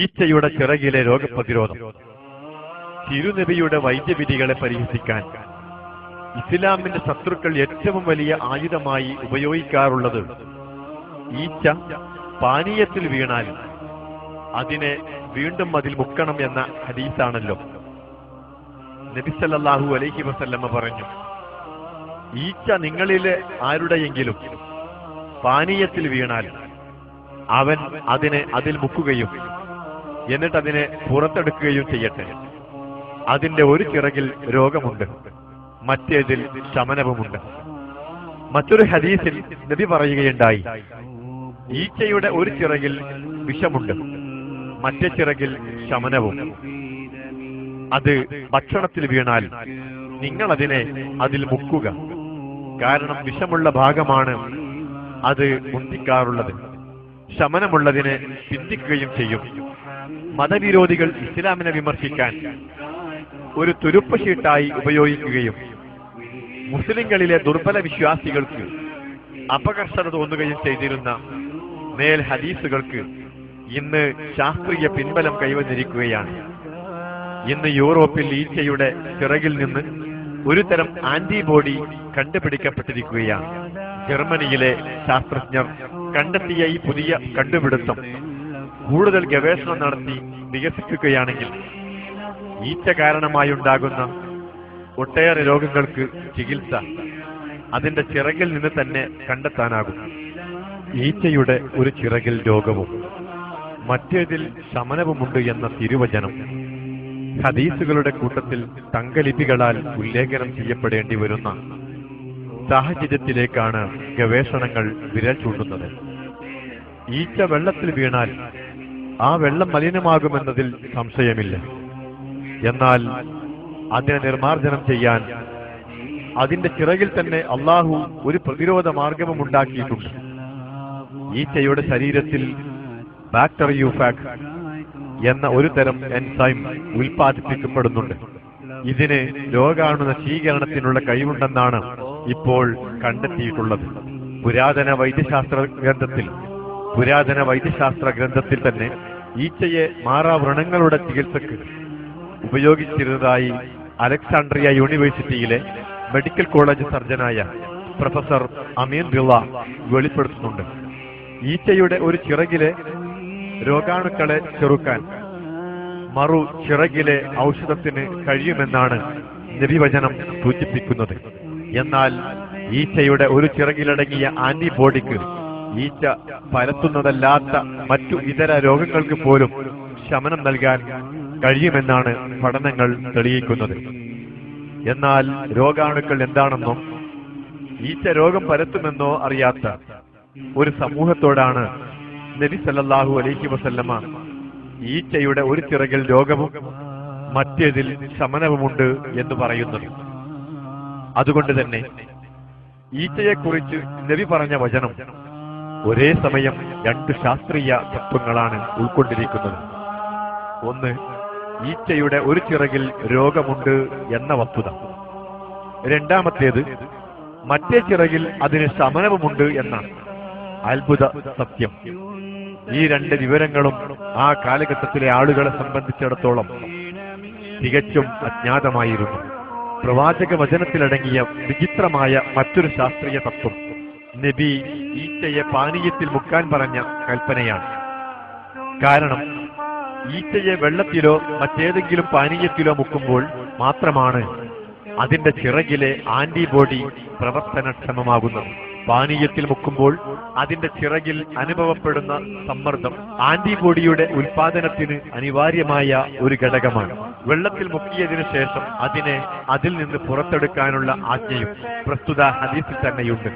ഈച്ചയുടെ ചിറകിലെ രോഗപ്രതിരോധം തിരുനബിയുടെ വൈദ്യവിധികളെ പരിഹസിക്കാൻ. ഇസ്ലാമിന്റെ ശത്രുക്കൾ ഏറ്റവും വലിയ ആയുധമായി ഉപയോഗിക്കാറുള്ളത് ഈച്ച പാനീയത്തിൽ വീണാൽ അതിനെ വീണ്ടും അതിൽ മുക്കണം എന്ന ഹദീസാണല്ലോ. നബിസല്ലാഹു അലൈഹി വസല്ലമ്മ പറഞ്ഞു ഈച്ച നിങ്ങളിലെ ആരുടെയെങ്കിലും പാനീയത്തിൽ വീണാൽ അവൻ അതിനെ അതിൽ മുക്കുകയും എന്നിട്ട് അതിനെ പുറത്തെടുക്കുകയും ചെയ്യട്ടെ. അതിന്റെ ഒരു ചിറകിൽ രോഗമുണ്ട്. മറ്റേതിൽ ശമനവുമുണ്ട്. മറ്റൊരു ഹദീസിൽ നബി പറയുകയുണ്ടായി ഈച്ചയുടെ ഒരു ചിറകിൽ വിഷമുണ്ട് മറ്റേ ചിറകിൽ ശമനവും. അത് ഭക്ഷണത്തിൽ വീണാൽ നിങ്ങൾ അതിനെ അതിൽ മുക്കുക. കാരണം വിഷമുള്ള ഭാഗമാണ് അത് മുന്തിക്കാറുള്ളത്. ശമനമുള്ളതിനെ ചിന്തിക്കുകയും ചെയ്യും. മതവിരോധികൾ ഇസ്ലാമിനെ വിമർശിക്കാൻ ഒരു തുരുപ്പ് ഷീട്ടായി ഉപയോഗിക്കുകയും മുസ്ലിങ്ങളിലെ ദുർബല വിശ്വാസികൾക്ക് അപകർഷത തോന്നുകയും ചെയ്തിരുന്ന മേൽ ഹദീസുകൾക്ക് ഇന്ന് ശാസ്ത്രീയ പിൻബലം കൈവന്നിരിക്കുകയാണ്. ഇന്ന് യൂറോപ്പിൽ ഈച്ചയുടെ ചിറകിൽ നിന്ന് ഒരു തരം ആന്റിബോഡി കണ്ടുപിടിക്കപ്പെട്ടിരിക്കുകയാണ്. ജർമ്മനിയിലെ ശാസ്ത്രജ്ഞർ കണ്ടെത്തിയ ഈ പുതിയ കണ്ടുപിടുത്തം കൂടുതൽ ഗവേഷണം നടത്തി വികസിപ്പിക്കുകയാണെങ്കിൽ കാരണമായി കാരണമായുണ്ടാകുന്ന ഒട്ടേറെ രോഗങ്ങൾക്ക് ചികിത്സ അതിന്റെ ചിറകിൽ നിന്ന് തന്നെ കണ്ടെത്താനാകും. ഈച്ചയുടെ ഒരു ചിറകിൽ രോഗവും മറ്റേതിൽ ശമനവുമുണ്ട് എന്ന തിരുവചനം ഹദീസുകളുടെ കൂട്ടത്തിൽ തങ്കലിപികളാൽ ഉല്ലേഖനം ചെയ്യപ്പെടേണ്ടി വരുന്ന സാഹചര്യത്തിലേക്കാണ് ഗവേഷണങ്ങൾ വിരൽ ചൂണ്ടുന്നത്. ഈച്ച വെള്ളത്തിൽ വീണാൽ ആ വെള്ളം മലിനമാകുമെന്നതിൽ സംശയമില്ല. എന്നാൽ അതിനെ നിർമാർജനം ചെയ്യാൻ അതിന്റെ ചിറകിൽ തന്നെ അള്ളാഹു ഒരു പ്രതിരോധ മാർഗവും ഉണ്ടാക്കിയിട്ടുണ്ട്. ഈച്ചയുടെ ശരീരത്തിൽ ബാക്ടറിയൂഫാക് എന്ന ഒരു തരം എൻസൈം ഉൽപ്പാദിപ്പിക്കപ്പെടുന്നുണ്ട്. ഇതിന് രോഗാണു നശീകരണത്തിനുള്ള കഴിവുണ്ടെന്നാണ് ഇപ്പോൾ കണ്ടെത്തിയിട്ടുള്ളത്. പുരാതന വൈദ്യശാസ്ത്ര ഗ്രന്ഥത്തിൽ പുരാതന വൈദ്യശാസ്ത്ര ഗ്രന്ഥത്തിൽ തന്നെ ഈച്ചയെ മാറാവ്രണങ്ങളുടെ ചികിത്സക്ക് ഉപയോഗിച്ചിരുന്നതായി അലക്സാണ്ട്രിയ യൂണിവേഴ്സിറ്റിയിലെ മെഡിക്കൽ കോളേജ് സർജനായ പ്രൊഫസർ അമീൻ ബിള്ള വെളിപ്പെടുത്തുന്നുണ്ട്. ഈച്ചയുടെ ഒരു ചിറകിലെ രോഗാണുക്കളെ ചെറുക്കാൻ മറു ചിറകിലെ ഔഷധത്തിന് കഴിയുമെന്നാണ് നബിവചനം സൂചിപ്പിക്കുന്നത്. എന്നാൽ ഈച്ചയുടെ ഒരു ചിറകിലടങ്ങിയ ആന്റിബോഡിക്ക് ഈച്ച പരത്തുന്നതല്ലാത്ത മറ്റു ഇതര രോഗങ്ങൾക്ക് പോലും ശമനം നൽകാൻ കഴിയുമെന്നാണ് പഠനങ്ങൾ തെളിയിക്കുന്നത്. എന്നാൽ രോഗാണുക്കൾ എന്താണെന്നോ ഈച്ച രോഗം പരത്തുമെന്നോ അറിയാത്ത ഒരു സമൂഹത്തോടാണ് നബി സല്ലാഹു അലൈഹി വസല്ലമ ഈച്ചയുടെ ഒരു ചിറകിൽ രോഗവും മറ്റേതിൽ ശമനവുമുണ്ട് എന്ന് പറയുന്നത്. അതുകൊണ്ട് തന്നെ ഈച്ചയെക്കുറിച്ച് നബി പറഞ്ഞ വചനം ഒരേ സമയം രണ്ട് ശാസ്ത്രീയ തത്വങ്ങളാണ് ഉൾക്കൊണ്ടിരിക്കുന്നത്. ഒന്ന് ഈച്ചയുടെ ഒരു ചിറകിൽ രോഗമുണ്ട് എന്ന വസ്തുത. രണ്ടാമത്തേത് മറ്റേ ചിറകിൽ അതിന് ശമനവുമുണ്ട് എന്നാണ്. അത്ഭുത സത്യം. ഈ രണ്ട് വിവരങ്ങളും ആ കാലഘട്ടത്തിലെ ആളുകളെ സംബന്ധിച്ചിടത്തോളം തികച്ചും അജ്ഞാതമായിരുന്നു. പ്രവാചക വചനത്തിലടങ്ങിയ വിചിത്രമായ മറ്റൊരു ശാസ്ത്രീയ തത്വം. നബി ഈറ്റയെ പാനീയത്തിൽ മുക്കാൻ പറഞ്ഞ കൽപ്പനയാണ്. കാരണം ഈറ്റയെ വെള്ളത്തിലോ മറ്റേതെങ്കിലും പാനീയത്തിലോ മുക്കുമ്പോൾ മാത്രമാണ് അതിന്റെ ചിറകിലെ ആന്റിബോഡി പ്രവർത്തനക്ഷമമാകുന്നത്. പാനീയത്തിൽ മുക്കുമ്പോൾ അതിന്റെ ചിറകിൽ അനുഭവപ്പെടുന്ന സമ്മർദ്ദം ആന്റിബോഡിയുടെ ഉൽപാദനത്തിന് അനിവാര്യമായ ഒരു ഘടകമാണ്. വെള്ളത്തിൽ മുക്കിയതിനു ശേഷം അതിനെ അതിൽ നിന്ന് പുറത്തെടുക്കാനുള്ള ആജ്ഞയും പ്രസ്തുത ഹദീസിൽ തന്നെയുണ്ട്.